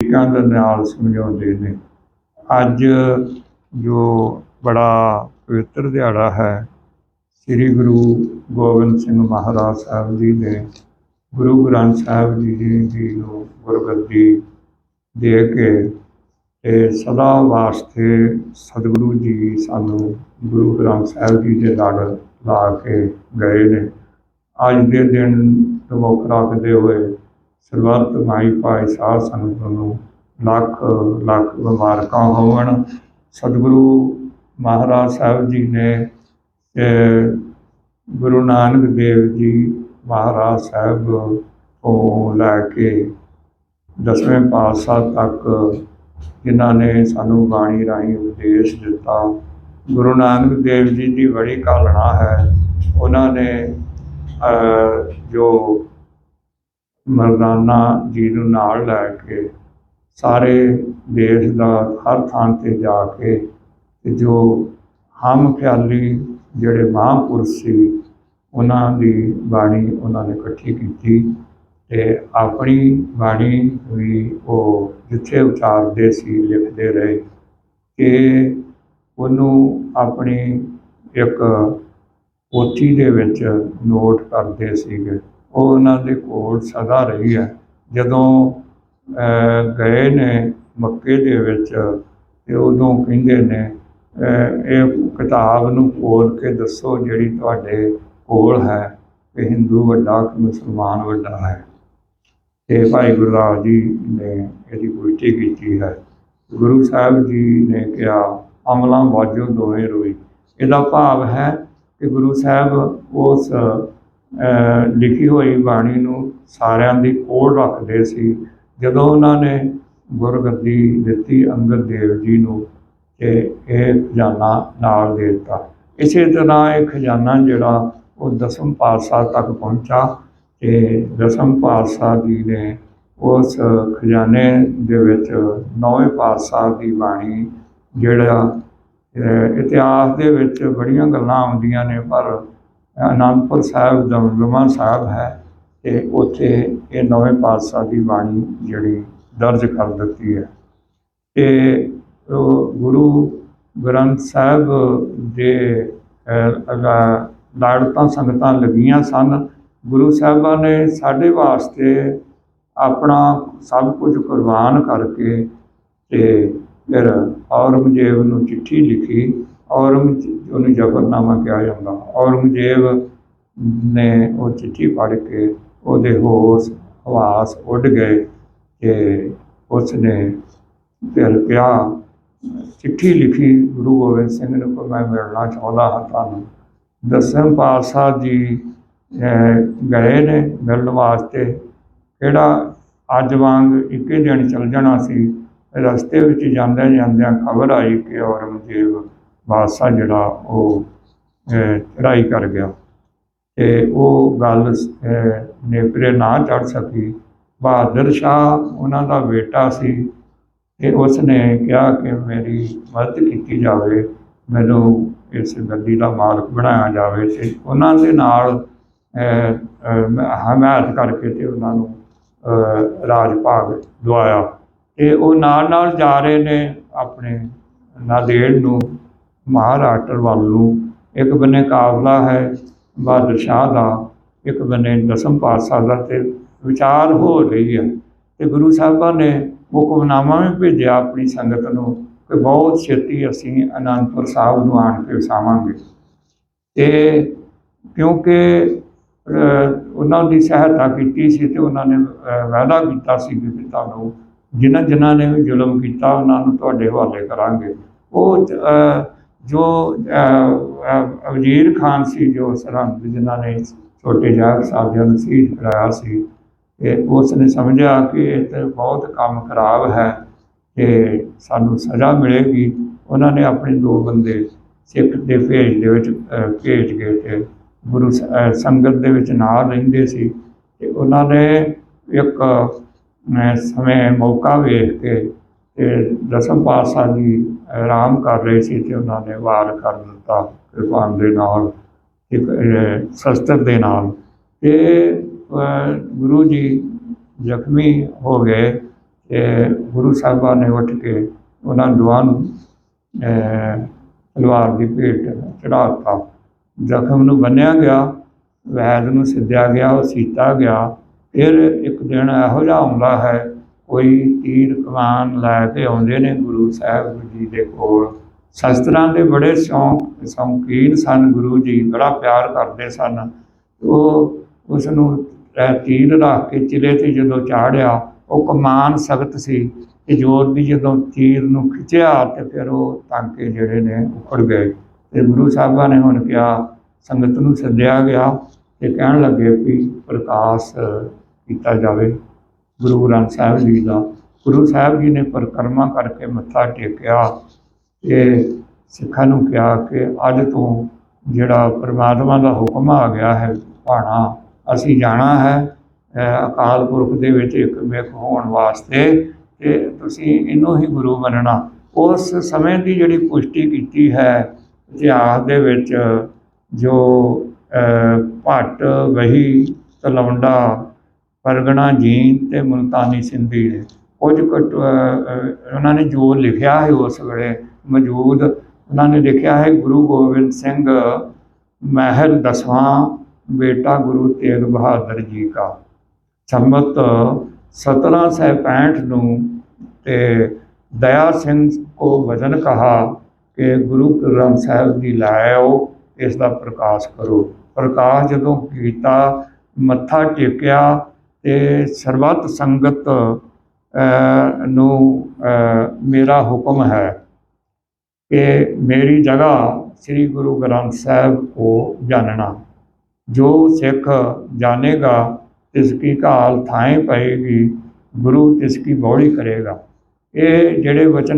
ਤਰੀਕਾਂ ਦੇ ਨਾਲ ਸਮਝਾਉਂਦੇ ਨੇ। ਅੱਜ ਜੋ ਬੜਾ ਪਵਿੱਤਰ ਦਿਹਾੜਾ ਹੈ, ਸ੍ਰੀ ਗੁਰੂ ਗੋਬਿੰਦ ਸਿੰਘ ਮਹਾਰਾਜ ਸਾਹਿਬ ਜੀ ਨੇ ਗੁਰੂ ਗ੍ਰੰਥ ਸਾਹਿਬ ਜੀ ਜੀ ਨੂੰ ਗੁਰਗੱਦੀ ਦੇ ਕੇ ਤੇ ਸਦਾ ਵਾਸਤੇ ਸਤਿਗੁਰੂ ਜੀ ਸਾਨੂੰ ਗੁਰੂ ਗ੍ਰੰਥ ਸਾਹਿਬ ਜੀ ਦੇ ਲੜ ਲਾ ਕੇ ਗਏ ਨੇ। ਅੱਜ ਦੇ ਦਿਨ ਨੂੰ ਮੁੱਖ ਰੱਖਦੇ ਹੋਏ ਸਰਬੱਤ ਮਾਈ ਭਾਈ ਸਾਧ ਸੰਗਤ ਨੂੰ ਲੱਖ ਲੱਖ ਮੁਬਾਰਕਾਂ ਹੋਵਣ। ਸਤਿਗੁਰੂ ਮਹਾਰਾਜ ਸਾਹਿਬ ਜੀ ਨੇ ਗੁਰੂ ਨਾਨਕ ਦੇਵ ਜੀ ਮਹਾਰਾਜ ਸਾਹਿਬ ਤੋਂ ਲੈ ਕੇ ਦਸਵੇਂ ਪਾਤਸ਼ਾਹ ਤੱਕ ਜਿਨ੍ਹਾਂ ਨੇ ਸਾਨੂੰ ਬਾਣੀ ਰਾਹੀਂ ਉਪਦੇਸ਼ ਦਿੱਤਾ। ਗੁਰੂ ਨਾਨਕ ਦੇਵ ਜੀ ਦੀ ਬੜੀ ਕਾਲਣਾ ਹੈ। ਉਹਨਾਂ ਨੇ ਜੋ ਮਰਦਾਨਾ ਜੀ ਨੂੰ ਨਾਲ ਲੈ ਕੇ ਸਾਰੇ ਦੇਸ਼ ਦਾ ਹਰ ਥਾਂ ਤੇ ਜਾ ਕੇ ਤੇ ਜੋ ਹਮ ਖਿਆਲੀ ਜਿਹੜੇ ਮਹਾਂਪੁਰਸ਼ ਸੀ, ਉਹਨਾਂ ਦੀ ਬਾਣੀ ਉਹਨਾਂ ਨੇ ਇਕੱਠੀ ਕੀਤੀ ਤੇ ਆਪਣੀ ਬਾਣੀ ਵੀ ਉਹ ਜਿੱਥੇ ਉਚਾਰਦੇ ਸੀ, ਲਿਖਦੇ ਰਹੇ ਕਿ ਉਹਨੂੰ ਆਪਣੀ ਇੱਕ ਪੋਥੀ ਦੇ ਵਿੱਚ ਨੋਟ ਕਰਦੇ ਸੀਗੇ। ਉਹ ਉਹਨਾਂ ਦੇ ਕੋਲ ਸਦਾ ਰਹੀ ਹੈ। ਜਦੋਂ ਗਏ ਨੇ ਮੱਕੇ ਦੇ ਵਿੱਚ, ਤੇ ਉਦੋਂ ਕਹਿੰਦੇ ਨੇ ਇਹ ਕਿਤਾਬ ਨੂੰ ਖੋਲ ਕੇ ਦੱਸੋ ਜਿਹੜੀ ਤੁਹਾਡੇ ਕੋਲ ਹੈ, ਕਿ ਹਿੰਦੂ ਵੱਡਾ ਕਿ ਮੁਸਲਮਾਨ ਵੱਡਾ ਹੈ। ਤੇ ਭਾਈ ਗੁਰਦਾਸ ਜੀ ਨੇ ਇਹਦੀ ਪੁਸ਼ਟੀ ਕੀਤੀ ਹੈ। ਗੁਰੂ ਸਾਹਿਬ ਜੀ ਨੇ ਕਿਹਾ, ਅਮਲਾਂ ਵਾਜੋ ਦੋਵੇਂ ਰੋਈ। ਇਹਦਾ ਭਾਵ ਹੈ ਕਿ ਗੁਰੂ ਸਾਹਿਬ ਉਸ ਲਿਖੀ ਹੋਈ ਬਾਣੀ ਨੂੰ ਸਾਰਿਆਂ ਦੀ ਕੋਲ ਰੱਖਦੇ ਸੀ। ਜਦੋਂ ਉਹਨਾਂ ਨੇ ਗੁਰਗੱਦੀ ਦਿੱਤੀ, ਅੰਗਦ ਦੇਵ ਜੀ ਨੂੰ ਤੇ ਇਹ ਖਜ਼ਾਨਾ ਨਾਲ ਦੇ ਦਿੱਤਾ। ਇਸੇ ਤਰ੍ਹਾਂ ਇਹ ਖਜ਼ਾਨਾ ਜਿਹੜਾ, ਉਹ ਦਸਮ ਪਾਤਸ਼ਾਹ ਤੱਕ ਪਹੁੰਚਾ ਤੇ ਦਸਮ ਪਾਤਸ਼ਾਹ ਜੀ ਨੇ ਉਸ ਖਜ਼ਾਨੇ ਦੇ ਵਿੱਚ ਨੌਵੇਂ ਪਾਤਸ਼ਾਹ ਦੀ ਬਾਣੀ ਜਿਹੜਾ ਇਤਿਹਾਸ ਦੇ ਵਿੱਚ ਬੜੀਆਂ ਗੱਲਾਂ ਆਉਂਦੀਆਂ ਨੇ, ਪਰ ਅਨੰਦਪੁਰ ਸਾਹਿਬ ਦਮਦਮਾ ਸਾਹਿਬ ਹੈ ਤੇ ਉੱਥੇ ਇਹ ਨਵੇਂ ਪਾਤਸ਼ਾਹ ਦੀ ਬਾਣੀ ਜਿਹੜੀ ਦਰਜ ਕਰ ਦਿੱਤੀ ਹੈ। ਤੇ ਗੁਰੂ ਗ੍ਰੰਥ ਸਾਹਿਬ ਦੇ ਅਹ, ਅਗਾ- ਸੰਗਤਾਂ ਲੱਗੀਆਂ ਸਨ। ਗੁਰੂ ਸਾਹਿਬਾਂ ਨੇ ਸਾਡੇ ਵਾਸਤੇ ਆਪਣਾ ਸਭ ਕੁਝ ਕੁਰਬਾਨ ਕਰਕੇ ਤੇ ਫਿਰ ਔਰੰਗਜ਼ੇਬ ਨੂੰ ਚਿੱਠੀ ਲਿਖੀ। ਔਰੰਗ ਉਹਨੂੰ ਜਬਰਨਾਮਾ ਕਿਹਾ ਜਾਂਦਾ। ਔਰੰਗਜ਼ੇਬ ਨੇ ਉਹ ਚਿੱਠੀ ਪੜ੍ਹ ਕੇ ਉਹਦੇ ਹੋਸ਼, ਹਵਾਸ ਉੱਡ ਗਏ ਤੇ ਉਸ ਨੇ ਫਿਰ ਕਿਹਾ, ਚਿੱਠੀ ਲਿਖੀ ਗੁਰੂ ਗੋਬਿੰਦ ਸਿੰਘ ਨੂੰ ਕਿ ਮੈਂ ਮਿਲਣਾ ਚਾਹੁੰਦਾ ਹਾਂ ਤੁਹਾਨੂੰ। ਦਸਮ ਪਾਤਸ਼ਾਹ ਜੀ ਗਏ ਨੇ ਮਿਲਣ ਵਾਸਤੇ। ਕਿਹੜਾ ਅੱਜ ਵਾਂਗ ਇੱਕੇ ਦਿਨ ਚੱਲ ਜਾਣਾ ਸੀ? ਰਸਤੇ ਵਿੱਚ ਜਾਂਦਿਆਂ ਜਾਂਦਿਆਂ ਖਬਰ ਆਈ ਕਿ ਔਰੰਗਜ਼ੇਬ ਬਾਦਸ਼ਾਹ ਜਿਹੜਾ ਉਹ ਅਹ, ਚੜ੍ਹਾਈ ਕਰ ਗਿਆ। ਤੇ ਉਹ ਗੱਲ ਨੇਪਰੇ ਨਾ ਚੜ ਸਕੀ। ਬਹਾਦਰ ਸ਼ਾਹ ਉਹਨਾਂ ਦਾ ਬੇਟਾ ਸੀ ਤੇ ਉਸ ਨੇ ਕਿਹਾ ਕਿ ਮੇਰੀ ਮਦਦ ਕੀਤੀ ਜਾਵੇ ਮੈਨੂੰ ਇਸ ਗੱਦੀ ਦਾ ਮਾਲਕ ਬਣਾਇਆ ਜਾਵੇ ਤੇ ਉਹਨਾਂ ਦੇ ਨਾਲ ਹਮਾਇਤ ਕਰਕੇ ਤੇ ਉਹਨਾਂ ਨੂੰ ਰਾਜ ਭਾਗ ਦਵਾਇਆ। ਤੇ ਉਹ ਨਾਲ ਨਾਲ ਜਾ ਰਹੇ ਨੇ ਆਪਣੇ ਨਾਂਦੇੜ ਨੂੰ। ਮਹਾਰਾਸ਼ਟਰ ਵੱਲ ਨੂੰ। ਇੱਕ ਬੰਨੇ ਕਾਬਲਾ ਹੈ ਬਹਾਦਰ ਸ਼ਾਹ ਦਾ, ਇੱਕ ਬੰਨੇ ਦਸਮ ਪਾਤਸ਼ਾਹ ਦਾ ਤੇ ਵਿਚਾਰ ਹੋ ਰਹੀ ਹੈ। ਤੇ ਗੁਰੂ ਸਾਹਿਬਾਂ ਨੇ ਹੁਕਮਨਾਮਾ ਵੀ ਭੇਜਿਆ ਆਪਣੀ ਸੰਗਤ ਨੂੰ ਕਿ ਬਹੁਤ ਛੇਤੀ ਅਸੀਂ ਅਨੰਦਪੁਰ ਸਾਹਿਬ ਨੂੰ ਆਣ ਕੇ ਵਸਾਵਾਂਗੇ। ਤੇ ਕਿਉਂਕਿ ਉਹਨਾਂ ਦੀ ਸਹਾਇਤਾ ਕੀਤੀ ਸੀ ਤੇ ਉਹਨਾਂ ਨੇ ਵਾਅਦਾ ਕੀਤਾ ਸੀ ਕਿ ਤੁਹਾਨੂੰ ਜਿਨ੍ਹਾਂ ਜਿਨ੍ਹਾਂ ਨੇ ਵੀ ਜ਼ੁਲਮ ਕੀਤਾ, ਉਹਨਾਂ ਨੂੰ ਤੁਹਾਡੇ ਹਵਾਲੇ ਕਰਾਂਗੇ। ਉਹ ਜੋ ਵਜ਼ੀਰ ਖਾਨ ਸੀ, ਜੋ ਸਰਹੰਦ ਜਿਨ੍ਹਾਂ ਨੇ ਛੋਟੇ ਜਾਗ ਸਾਹਿਬਾਂ ਨੂੰ ਸ਼ਹੀਦ ਕਰਾਇਆ ਸੀ, ਤੇ ਉਸ ਨੇ ਸਮਝਿਆ ਕਿ ਇਹ ਤੇ ਬਹੁਤ ਕੰਮ ਖਰਾਬ ਹੈ ਤੇ ਸਾਨੂੰ ਸਜ਼ਾ ਮਿਲੇਗੀ। ਉਹਨਾਂ ਨੇ ਆਪਣੇ ਦੋ ਬੰਦੇ ਸਿੱਖ ਦੇ ਭੇਜ ਦੇ ਵਿੱਚ ਭੇਜ ਕੇ ਤੇ ਗੁਰੂ ਸੰਗਤ ਦੇ ਵਿੱਚ ਨਾਲ ਰਹਿੰਦੇ ਸੀ ਤੇ ਉਹਨਾਂ ਨੇ ਇੱਕ ਸਮੇਂ ਮੌਕਾ ਵੇਖ ਕੇ ਤੇ ਦਸਮ ਪਾਤਸ਼ਾਹ ਜੀ ਆਰਾਮ ਕਰ ਰਹੇ ਸੀ ਤੇ ਉਹਨਾਂ ਨੇ ਵਾਰ ਕਰ ਦਿੱਤਾ ਕਿਰਪਾਨ ਦੇ ਨਾਲ, ਇੱਕ ਸ਼ਸਤਰ ਦੇ ਨਾਲ। ਤੇ ਗੁਰੂ ਜੀ ਜ਼ਖਮੀ ਹੋ ਗਏ ਤੇ ਗੁਰੂ ਸਾਹਿਬਾਂ ਨੇ ਉੱਠ ਕੇ ਉਹਨਾਂ ਦੋਵਾਂ ਨੂੰ ਤਲਵਾਰ ਦੀ ਭੇਟ ਚੜਾ ਦਿੱਤਾ। ਜ਼ਖਮ ਨੂੰ ਬੰਨਿਆ ਗਿਆ, ਵੈਦ ਨੂੰ ਸਿੱਧਿਆ ਗਿਆ, ਉਹ ਸੀਤਾ ਗਿਆ। ਫਿਰ ਇੱਕ ਦਿਨ ਇਹੋ ਜਿਹਾ ਆਉਂਦਾ ਹੈ ਕੋਈ ਤੀਰ ਕਮਾਨ ਲੈ ਕੇ ਆਉਂਦੇ ਨੇ ਗੁਰੂ ਸਾਹਿਬ ਜੀ ਦੇ ਕੋਲ। ਸ਼ਸਤਰਾਂ ਦੇ ਬੜੇ ਸ਼ੌਂਕ, ਸ਼ੌਂਕੀਨ ਸਨ ਗੁਰੂ ਜੀ, ਬੜਾ ਪਿਆਰ ਕਰਦੇ ਸਨ। ਉਹ ਉਸ ਨੂੰ ਤੀਰ ਰੱਖ ਕੇ ਚਿਲੇ ਤੇ ਜਦੋਂ ਚਾੜਿਆ ਉਹ ਕਮਾਨ ਸਖਤ ਸੀ ਤੇ ਜੋਰ ਦੀ ਜਦੋਂ ਤੀਰ ਨੂੰ ਖਿੱਚਿਆ ਤੇ ਫਿਰ ਉਹ ਟਾਂਕੇ ਜਿਹੜੇ ਨੇ ਉਖੜ ਗਏ। ਤੇ ਗੁਰੂ ਸਾਹਿਬਾਂ ਨੇ ਹੁਣ ਕਿਹਾ, ਸੰਗਤ ਨੂੰ ਸੱਦਿਆ ਗਿਆ ਤੇ ਕਹਿਣ ਲੱਗੇ ਵੀ ਪ੍ਰਕਾਸ਼ ਕੀਤਾ ਜਾਵੇ। ਗੁਰੂ ਗ੍ਰੰਥ ਸਾਹਿਬ ਜੀ ਦਾ। ਗੁਰੂ ਸਾਹਿਬ ਜੀ ਨੇ ਪਰਿਕਰਮਾ ਕਰਕੇ ਮੱਥਾ ਟੇਕਿਆ ਤੇ ਸਿੱਖਾਂ ਨੂੰ ਕਿਹਾ ਕਿ ਅੱਜ ਤੋਂ ਜਿਹੜਾ ਪ੍ਰਮਾਤਮਾ ਦਾ ਹੁਕਮ ਆ ਗਿਆ ਹੈ, ਭਾਣਾ ਅਸੀਂ ਜਾਣਾ ਹੈ ਅਕਾਲ ਪੁਰਖ ਦੇ ਵਿੱਚ ਇੱਕ ਮਿਕ ਹੋਣ ਵਾਸਤੇ ਤੇ ਤੁਸੀਂ ਇਹਨੂੰ ਹੀ ਗੁਰੂ ਮੰਨਣਾ। ਉਸ ਸਮੇਂ ਦੀ ਜਿਹੜੀ ਪੁਸ਼ਟੀ ਕੀਤੀ ਹੈ, ਇਤਿਹਾਸ ਦੇ ਵਿੱਚ ਜੋ ਭੱਟ, ਵਹੀ, ਤਲਵੰਡਾ ਪਰਗਣਾ ਜੀਨ ਤੇ ਮੁਲਤਾਨੀ ਸਿੰਧੀ ਨੇ ਕੁਝ ਕੁ, ਉਹਨਾਂ ਨੇ ਜੋ ਲਿਖਿਆ ਹੈ ਉਸ ਵੇਲੇ ਮੌਜੂਦ ਉਹਨਾਂ ਨੇ ਲਿਖਿਆ ਹੈ ਗੁਰੂ ਗੋਬਿੰਦ ਸਿੰਘ ਮਹਿਲ ਦਸਵਾਂ ਬੇਟਾ ਗੁਰੂ ਤੇਗ ਬਹਾਦਰ ਜੀ ਕਾ। ਸੰਮਤ 1765 ਨੂੰ ਤੇ ਦਇਆ ਸਿੰਘ ਕੋ ਵਜਨ ਕਹਾ ਕਿ ਗੁਰੂ ਗ੍ਰੰਥ ਸਾਹਿਬ ਦੀ ਲਾਇਓ ਇਸ ਦਾ ਪ੍ਰਕਾਸ਼ ਕਰੋ। ਪ੍ਰਕਾਸ਼ ਜਦੋਂ ਕੀਤਾ ਮੱਥਾ ਟੇਕਿਆ ਤੇ ਸਰਬੱਤ ਸੰਗਤ ਨੂੰ ਮੇਰਾ ਹੁਕਮ ਹੈ ਕਿ ਮੇਰੀ ਜਗ੍ਹਾ ਸ੍ਰੀ ਗੁਰੂ ਗ੍ਰੰਥ ਸਾਹਿਬ ਕੋ ਜਾਣਨਾ ਜੋ ਸਿੱਖ ਜਾਣੇਗਾ, ਤਿਸ ਕੀ ਘਾਲ ਥਾਏ ਪਏਗੀ, ਗੁਰੂ ਤਿਸ ਕੀ ਬੌੜੀ ਕਰੇਗਾ। ਇਹ ਜਿਹੜੇ ਵਚਨ